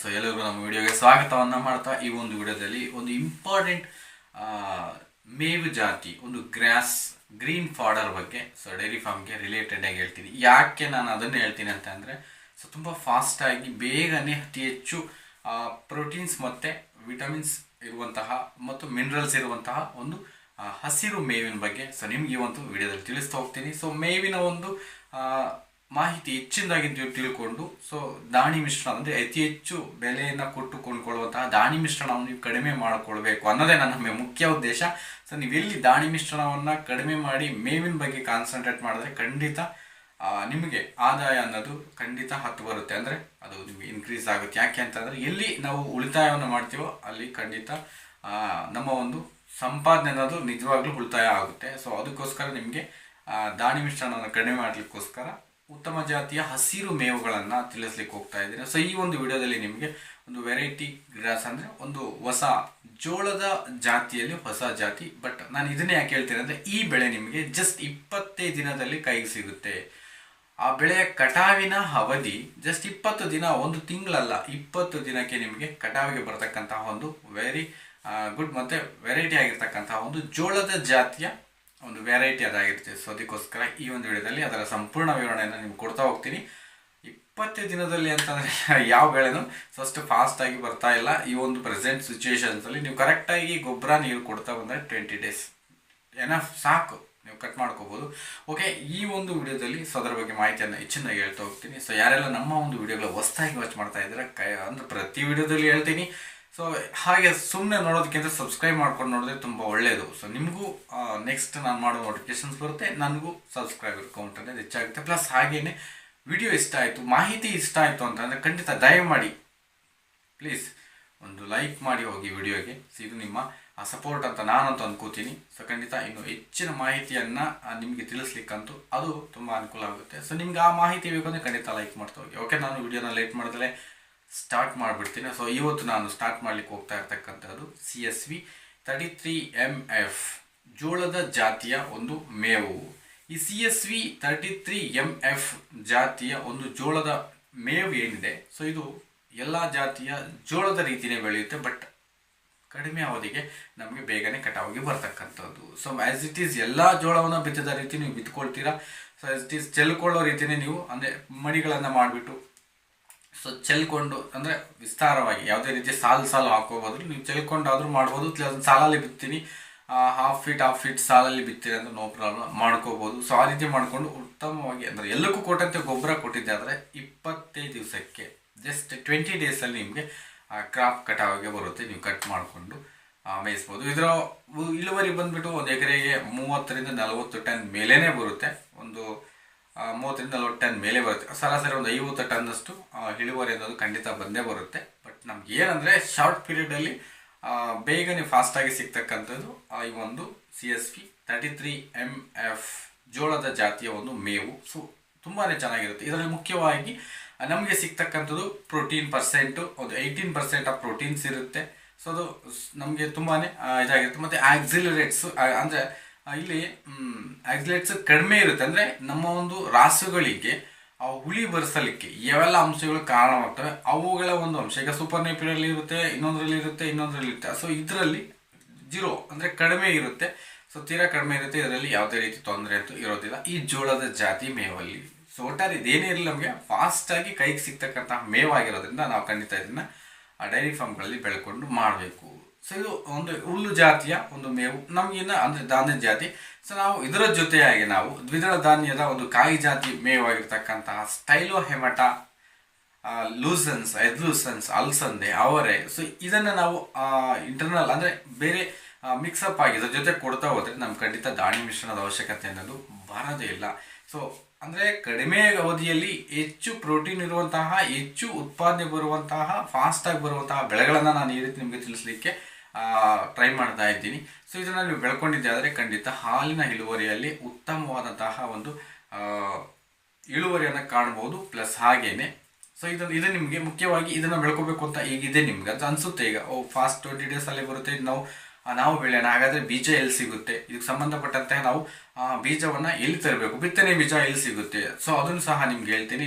So ಎಲ್ಲರಿಗೂ ನಮ್ಮ ವಿಡಿಯೋಗೆ ಸ್ವಾಗತವನ್ನು ಮಾಡ್ತಾ ಈ ಒಂದು ವಿಡಿಯೋದಲ್ಲಿ ಒಂದು ಇಂಪಾರ್ಟೆಂಟ್ ಮೇವು ಜಾತಿ, ಒಂದು ಗ್ರಾಸ್ ಗ್ರೀನ್ ಫಾಡರ್ ಬಗ್ಗೆ, ಸೊ ಡೈರಿ ಫಾರ್ಮ್ಗೆ ರಿಲೇಟೆಡ್ ಆಗಿ ಹೇಳ್ತೀನಿ. ಯಾಕೆ ನಾನು ಅದನ್ನು ಹೇಳ್ತೀನಿ ಅಂತ ಅಂದರೆ, ಸೊ ತುಂಬ ಫಾಸ್ಟಾಗಿ ಬೇಗನೆ ಅತಿ ಹೆಚ್ಚು ಪ್ರೋಟೀನ್ಸ್ ಮತ್ತು ವಿಟಮಿನ್ಸ್ ಇರುವಂತಹ ಮತ್ತು ಮಿನರಲ್ಸ್ ಇರುವಂತಹ ಒಂದು ಹಸಿರು ಮೇವಿನ ಬಗ್ಗೆ, ಸೊ ನಿಮ್ಗೆ ಈ ಒಂದು ವಿಡಿಯೋದಲ್ಲಿ ತಿಳಿಸ್ತಾ ಹೋಗ್ತೀನಿ. ಸೊ ಮೇವಿನ ಒಂದು ಮಾಹಿತಿ ಹೆಚ್ಚಿನದಾಗಿ ತಿಳ್- ತಿಳ್ಕೊಂಡು ಸೊ ದಾಣಿ ಮಿಶ್ರಣ ಅಂದರೆ ಅತಿ ಹೆಚ್ಚು ಬೆಲೆಯನ್ನು ಕೊಟ್ಟು ಕೊಂಡ್ಕೊಳ್ಳುವಂತಹ ದಾಣಿ ಮಿಶ್ರಣವನ್ನು ನೀವು ಕಡಿಮೆ ಮಾಡಿಕೊಳ್ಬೇಕು ಅನ್ನೋದೇ ನನ್ನ ಮುಖ್ಯ ಉದ್ದೇಶ. ಸೊ ನೀವು ಎಲ್ಲಿ ದಾಣಿ ಮಿಶ್ರಣವನ್ನು ಕಡಿಮೆ ಮಾಡಿ ಮೇವಿನ ಬಗ್ಗೆ ಕಾನ್ಸಂಟ್ರೇಟ್ ಮಾಡಿದ್ರೆ ಖಂಡಿತ ನಿಮಗೆ ಆದಾಯ ಅನ್ನೋದು ಖಂಡಿತ ಹತ್ತು ಬರುತ್ತೆ. ಅಂದರೆ ಅದು ನಿಮಗೆ ಇನ್ಕ್ರೀಸ್ ಆಗುತ್ತೆ. ಯಾಕೆ ಅಂತಂದರೆ ಎಲ್ಲಿ ನಾವು ಉಳಿತಾಯವನ್ನು ಮಾಡ್ತೀವೋ ಅಲ್ಲಿ ಖಂಡಿತ ನಮ್ಮ ಒಂದು ಸಂಪಾದನೆ ಅನ್ನೋದು ನಿಜವಾಗ್ಲೂ ಉಳಿತಾಯ ಆಗುತ್ತೆ. ಸೊ ಅದಕ್ಕೋಸ್ಕರ ನಿಮಗೆ ದಾಣಿ ಮಿಶ್ರಣವನ್ನು ಕಡಿಮೆ ಮಾಡಲಿಕ್ಕೋಸ್ಕರ ಉತ್ತಮ ಜಾತಿಯ ಹಸಿರು ಮೇವುಗಳನ್ನು ತಿಳಿಸ್ಲಿಕ್ಕೆ ಹೋಗ್ತಾ ಇದ್ದೀನಿ. ಸೊ ಈ ಒಂದು ವಿಡಿಯೋದಲ್ಲಿ ನಿಮಗೆ ಒಂದು ವೆರೈಟಿ ಗ್ರಾಸ್ ಅಂದರೆ ಒಂದು ಹೊಸ ಜೋಳದ ಜಾತಿಯಲ್ಲಿ ಹೊಸ ಜಾತಿ ಬಟ್ ನಾನು ಇದನ್ನೇ ಯಾಕೆ ಹೇಳ್ತೀನಿ ಅಂದರೆ ಈ ಬೆಳೆ ನಿಮಗೆ ಜಸ್ಟ್ ಇಪ್ಪತ್ತೈದು ದಿನದಲ್ಲಿ ಕೈಗೆ ಸಿಗುತ್ತೆ. ಆ ಬೆಳೆಯ ಕಟಾವಿನ ಅವಧಿ ಜಸ್ಟ್ ಇಪ್ಪತ್ತು ದಿನ, ಒಂದು ತಿಂಗಳಲ್ಲ, ಇಪ್ಪತ್ತು ದಿನಕ್ಕೆ ನಿಮಗೆ ಕಟಾವಿಗೆ ಬರತಕ್ಕಂತಹ ಒಂದು ವೆರಿ ಗುಡ್ ಮತ್ತು ವೆರೈಟಿ ಆಗಿರ್ತಕ್ಕಂತಹ ಒಂದು ಜೋಳದ ಜಾತಿಯ ಒಂದು ವೆರೈಟಿ ಅದಾಗಿರುತ್ತೆ. ಸೊ ಅದಕ್ಕೋಸ್ಕರ ಈ ಒಂದು ವಿಡಿಯೋದಲ್ಲಿ ಅದರ ಸಂಪೂರ್ಣ ವಿವರಣೆಯನ್ನು ನಿಮ್ಗೆ ಕೊಡ್ತಾ ಹೋಗ್ತೀನಿ. ಇಪ್ಪತ್ತೇ ದಿನದಲ್ಲಿ ಅಂತಂದರೆ ಯಾವ ಬೆಳೆನೂ ಫಸ್ಟ್ ಫಾಸ್ಟ್ ಫಾಸ್ಟಾಗಿ ಬರ್ತಾ ಇಲ್ಲ. ಈ ಒಂದು ಪ್ರೆಸೆಂಟ್ ಸಿಚುವೇಶನ್ಸಲ್ಲಿ ನೀವು ಕರೆಕ್ಟಾಗಿ ಗೊಬ್ಬರ ನೀರು ಕೊಡ್ತಾ ಬಂದರೆ ಟ್ವೆಂಟಿ ಡೇಸ್ ಎನಫ್ ಸಾಕು. ನೀವು ಕಟ್ ಮಾಡ್ಕೋಬೋದು. ಓಕೆ ಈ ಒಂದು ವಿಡಿಯೋದಲ್ಲಿ ಸೊ, ಅದರ ಬಗ್ಗೆ ಮಾಹಿತಿಯನ್ನು ಹೆಚ್ಚಿನಾಗಿ ಹೇಳ್ತಾ ಹೋಗ್ತೀನಿ. ಸೊ ಯಾರೆಲ್ಲ ನಮ್ಮ ಒಂದು ವಿಡಿಯೋಗಳ ಹೊಸ್ದಾಗಿ ವಾಚ್ ಮಾಡ್ತಾ ಇದ್ದಾರೆ, ಕೈ ಅಂದ್ರೆ ಪ್ರತಿ ವಿಡಿಯೋದಲ್ಲಿ ಹೇಳ್ತೀನಿ. ಸೊ ಹಾಗೆ ಸುಮ್ಮನೆ ನೋಡೋದಕ್ಕಿಂತ ಸಬ್ಸ್ಕ್ರೈಬ್ ಮಾಡ್ಕೊಂಡು ನೋಡಿದ್ರೆ ತುಂಬ ಒಳ್ಳೆಯದು ಸೊ ನಿಮಗೂ ನೆಕ್ಸ್ಟ್ ನಾನು ಮಾಡೋ ನೋಟಿಫಿಕೇಶನ್ಸ್ ಬರುತ್ತೆ. ನನಗೂ ಸಬ್ಸ್ಕ್ರೈಬರ್ ಕೌಂಟ್ ಅನ್ನೋದು ಹೆಚ್ಚಾಗುತ್ತೆ. ಪ್ಲಸ್ ಹಾಗೆಯೇ ವಿಡಿಯೋ ಇಷ್ಟ ಆಯಿತು, ಮಾಹಿತಿ ಇಷ್ಟ ಆಯಿತು ಅಂತಂದರೆ ಖಂಡಿತ ದಯಮಾಡಿ ಪ್ಲೀಸ್ ಒಂದು ಲೈಕ್ ಮಾಡಿ ಹೋಗಿ ವಿಡಿಯೋಗೆ ಸೊ ಇದು ನಿಮ್ಮ, ಆ ಸಪೋರ್ಟ್ ಅಂತ ನಾನಂತೂ ಅಂದ್ಕೋತೀನಿ ಸೊ ಖಂಡಿತ ಇನ್ನು ಹೆಚ್ಚಿನ ಮಾಹಿತಿಯನ್ನು ನಿಮಗೆ ತಿಳಿಸ್ಲಿಕ್ಕಂತೂ ಅದು ತುಂಬ ಅನುಕೂಲ ಆಗುತ್ತೆ. ಸೊ ನಿಮ್ಗೆ ಆ ಮಾಹಿತಿ ಬೇಕು ಅಂದರೆ ಖಂಡಿತ ಲೈಕ್ ಮಾಡ್ತಾ ಹೋಗಿ. ಓಕೆ ನಾನು ವಿಡಿಯೋನ ಲೈಕ್ ಮಾಡಿದ್ರೆ ಸ್ಟಾರ್ಟ್ ಮಾಡಿಬಿಡ್ತೀನಿ. ಸೊ ಇವತ್ತು ನಾನು ಸ್ಟಾರ್ಟ್ ಮಾಡ್ಲಿಕ್ಕೆ ಹೋಗ್ತಾ ಇರ್ತಕ್ಕಂಥದ್ದು C S V thirty three M F ಜೋಳದ ಜಾತಿಯ ಒಂದು ಮೇವು. ಈ C S V thirty three M F ಜಾತಿಯ ಒಂದು ಜೋಳದ ಮೇವು ಏನಿದೆ? ಸೊ ಇದು ಎಲ್ಲ ಜಾತಿಯ ಜೋಳದ ರೀತಿಯೇ ಬೆಳೆಯುತ್ತೆ ಬಟ್ ಕಡಿಮೆ ಅವಧಿಗೆ ನಮಗೆ ಬೇಗನೆ ಕಟಾವಿಗೆ ಬರ್ತಕ್ಕಂಥದ್ದು. ಸೊ ಆ್ಯಸ್ ಇಟ್ ಈಸ್ ಎಲ್ಲ ಜೋಳವನ್ನು ಬಿತ್ತಿದ ರೀತಿ ನೀವು ಬಿತ್ಕೊಳ್ತೀರಾ? ಸೊ ಆ್ಯಸ್ ಇಟ್ ಈಸ್ ಚೆಲ್ಕೊಳ್ಳೋ ರೀತಿಯೇ ನೀವು, ಅಂದರೆ ಮಡಿಗಳನ್ನು ಮಾಡಿಬಿಟ್ಟು ಸೊ ಚೆಲ್ಕೊಂಡು, ಅಂದರೆ ವಿಸ್ತಾರವಾಗಿ, ಯಾವುದೇ ರೀತಿ ಸಾಲು ಸಾಲು ಹಾಕೋಬೋದ್ರೂ, ನೀವು ಚೆಲ್ಕೊಂಡಾದರೂ ಮಾಡ್ಬೋದು. ಅದನ್ನು ಸಾಲಲ್ಲಿ ಬಿತ್ತೀನಿ. ಹಾಫ್ ಫೀಟ್ ಹಾಫ್ ಫೀಟ್ ಸಾಲಲ್ಲಿ ಬಿತ್ತೀರಿ ಅಂದರೆ ನೋ ಪ್ರಾಬ್ಲಮ್ ಮಾಡ್ಕೋಬೋದು. ಸೊ ಆ ರೀತಿ ಮಾಡಿಕೊಂಡು ಉತ್ತಮವಾಗಿ, ಅಂದರೆ ಎಲ್ಲಕ್ಕೂ ಕೊಟ್ಟಂತೆ ಗೊಬ್ಬರ ಕೊಟ್ಟಿದ್ದೆ, ಆದರೆ ಇಪ್ಪತ್ತೈದು ದಿವಸಕ್ಕೆ ಜಸ್ಟ್ ಟ್ವೆಂಟಿ ಡೇಸಲ್ಲಿ ನಿಮಗೆ ಕ್ರಾಪ್ ಕಟಾವಿಗೆ ಬರುತ್ತೆ. ನೀವು ಕಟ್ ಮಾಡಿಕೊಂಡು ಮೇಯಿಸ್ಬೋದು. ಇದರ, ಇಳುವರಿ ಬಂದುಬಿಟ್ಟು ಒಂದು ಎಕರೆಗೆ ಮೂವತ್ತರಿಂದ ನಲವತ್ತು ಟನ್ ಮೇಲೇ ಬರುತ್ತೆ. ಒಂದು ಮೂವತ್ತರಿಂದ ನಲವತ್ತು ಟನ್ ಮೇಲೆ ಬರುತ್ತೆ. ಸರಾಸರಿ ಒಂದು ಐವತ್ತು ಟನ್ನಷ್ಟು ಇಳುವರಿ ಅನ್ನೋದು ಖಂಡಿತ ಬಂದೇ ಬರುತ್ತೆ. ಬಟ್ ನಮ್ಗೆ ಏನಂದರೆ ಶಾರ್ಟ್ ಪೀರಿಯಡಲ್ಲಿ ಬೇಗನೆ ಫಾಸ್ಟಾಗಿ ಸಿಗ್ತಕ್ಕಂಥದ್ದು ಈ ಒಂದು C S P thirty three M F ಜೋಳದ ಜಾತಿಯ ಒಂದು ಮೇವು. ಸೊ ತುಂಬಾ ಚೆನ್ನಾಗಿರುತ್ತೆ. ಇದರಲ್ಲಿ ಮುಖ್ಯವಾಗಿ, ನಮಗೆ ಸಿಗ್ತಕ್ಕಂಥದ್ದು ಪ್ರೋಟೀನ್ ಪರ್ಸೆಂಟು ಒಂದು ಏಯ್ಟೀನ್ ಪರ್ಸೆಂಟ್ ಆಫ್ ಪ್ರೋಟೀನ್ಸ್ ಇರುತ್ತೆ. ಸೊ ಅದು ನಮಗೆ ತುಂಬಾ ಇದಾಗಿರುತ್ತೆ. ಮತ್ತು ಆಕ್ಸಿಲರೇಟ್ಸ್ ಅಂದರೆ ಇಲ್ಲಿ ಆಕ್ಸಿಲೇಟ್ಸ್ ಕಡಿಮೆ ಇರುತ್ತೆ. ಅಂದರೆ ನಮ್ಮ ಒಂದು ರಾಸುಗಳಿಗೆ, ಆ ಹುಳಿ ಬರ್ಸಲಿಕ್ಕೆ ಯಾವೆಲ್ಲ ಅಂಶಗಳು ಕಾರಣವಾಗ್ತವೆ, ಅವುಗಳ ಒಂದು ಅಂಶ. ಈಗ ಸೂಪರ್ ನೇಪಿಡಲ್ಲಿ ಇರುತ್ತೆ, ಇನ್ನೊಂದರಲ್ಲಿ ಇರುತ್ತೆ ಇನ್ನೊಂದರಲ್ಲಿ ಇರುತ್ತೆ. ಸೊ ಇದರಲ್ಲಿ ಜೀರೋ ಅಂದರೆ ಕಡಿಮೆ ಇರುತ್ತೆ. ಸೊ ತೀರಾ ಕಡಿಮೆ ಇರುತ್ತೆ. ಇದರಲ್ಲಿ ಯಾವುದೇ ರೀತಿ ತೊಂದರೆ ಅಂತೂ ಇರೋದಿಲ್ಲ. ಈ ಜೋಳದ ಜಾತಿ ಮೇವಲ್ಲಿ. ಸೊ ಒಟ್ಟಾರೆ ಇದೇನೇ ಇರಲಿ ನಮಗೆ ಫಾಸ್ಟಾಗಿ ಕೈಗೆ ಸಿಗ್ತಕ್ಕಂತಹ ಮೇವಾಗಿರೋದ್ರಿಂದ ನಾವು ಖಂಡಿತ ಇದನ್ನು ಡೈರಿ ಫಾರ್ಮ್ಗಳಲ್ಲಿ ಬೆಳ್ಕೊಂಡು ಮಾಡಬೇಕು. ಸೊ ಇದು ಒಂದು ಹುಲ್ಲು ಜಾತಿಯ ಒಂದು ಮೇವು. ನಮಗಿನ್ನ ಅಂದರೆ ಧಾನ್ಯ ಜಾತಿ. ಸೊ ನಾವು ಇದರ ಜೊತೆಯಾಗಿ ನಾವು ದ್ವಿದಳ ಧಾನ್ಯದ ಒಂದು ಕಾಯಿ ಜಾತಿ ಮೇವಾಗಿರ್ತಕ್ಕಂತಹ ಸ್ಟೈಲೋ ಹೆಮಟ ಲೂಸನ್ಸ್ ಎದ್ಲೂಸನ್ಸ್ ಅಲ್ಸಂದೆ, ಅವರೆ. ಸೊ ಇದನ್ನು ನಾವು ಇಂಟರ್ನಲ್ ಅಂದರೆ ಬೇರೆ ಮಿಕ್ಸಪ್ ಆಗಿ ಇದ್ರ ಜೊತೆ ಕೊಡ್ತಾ ಹೋದರೆ ನಮ್ಗೆ ಖಂಡಿತ ದಾಣಿ ಮಿಶ್ರಣದ ಅವಶ್ಯಕತೆ ಅನ್ನೋದು ಬರೋದೇ ಇಲ್ಲ. ಸೊ ಅಂದರೆ ಕಡಿಮೆ ಅವಧಿಯಲ್ಲಿ ಹೆಚ್ಚು ಪ್ರೋಟೀನ್ ಇರುವಂತಹ, ಹೆಚ್ಚು ಉತ್ಪಾದನೆ ಬರುವಂತಹ ಫಾಸ್ಟಾಗಿ ಬರುವಂತಹ ಬೆಳೆಗಳನ್ನು ನಾನು ಈ ರೀತಿ ನಿಮಗೆ ತಿಳಿಸ್ಲಿಕ್ಕೆ ಟ್ರೈ ಮಾಡ್ತಾ ಇದ್ದೀನಿ. ಸೊ ಇದನ್ನು ನೀವು ಬೆಳ್ಕೊಂಡಿದ್ದೆ ಆದರೆ ಖಂಡಿತ ಹಾಲಿನ ಇಳುವರಿಯಲ್ಲಿ ಉತ್ತಮವಾದಂತಹ ಒಂದು ಇಳುವರಿಯನ್ನು ಕಾಣ್ಬೋದು ಪ್ಲಸ್ ಹಾಗೇನೆ. ಸೊ ಇದನ್ನು ಇದು ನಿಮಗೆ ಮುಖ್ಯವಾಗಿ ಇದನ್ನು ಬೆಳ್ಕೋಬೇಕು ಅಂತ ಈಗಿದೆ ನಿಮ್ಗೆ. ಅಂತ ಅನಿಸುತ್ತೆ ಈಗ. ಓ ಫಾಸ್ಟ್ ಟ್ವೆಂಟಿ ಡೇಸಲ್ಲಿ ಬರುತ್ತೆ, ಇದು ನಾವು ನಾವು ಬೆಳೆಯೋಣ. ಹಾಗಾದರೆ ಬೀಜ ಎಲ್ಲಿ ಸಿಗುತ್ತೆ? ಇದಕ್ಕೆ ಸಂಬಂಧಪಟ್ಟಂತೆ ನಾವು ಬೀಜವನ್ನು ಎಲ್ಲಿ ತರಬೇಕು? ಬಿತ್ತನೆ ಬೀಜ ಎಲ್ಲಿ ಸಿಗುತ್ತೆ? ಸೊ ಅದನ್ನು ಸಹ ನಿಮ್ಗೆ ಹೇಳ್ತೀನಿ.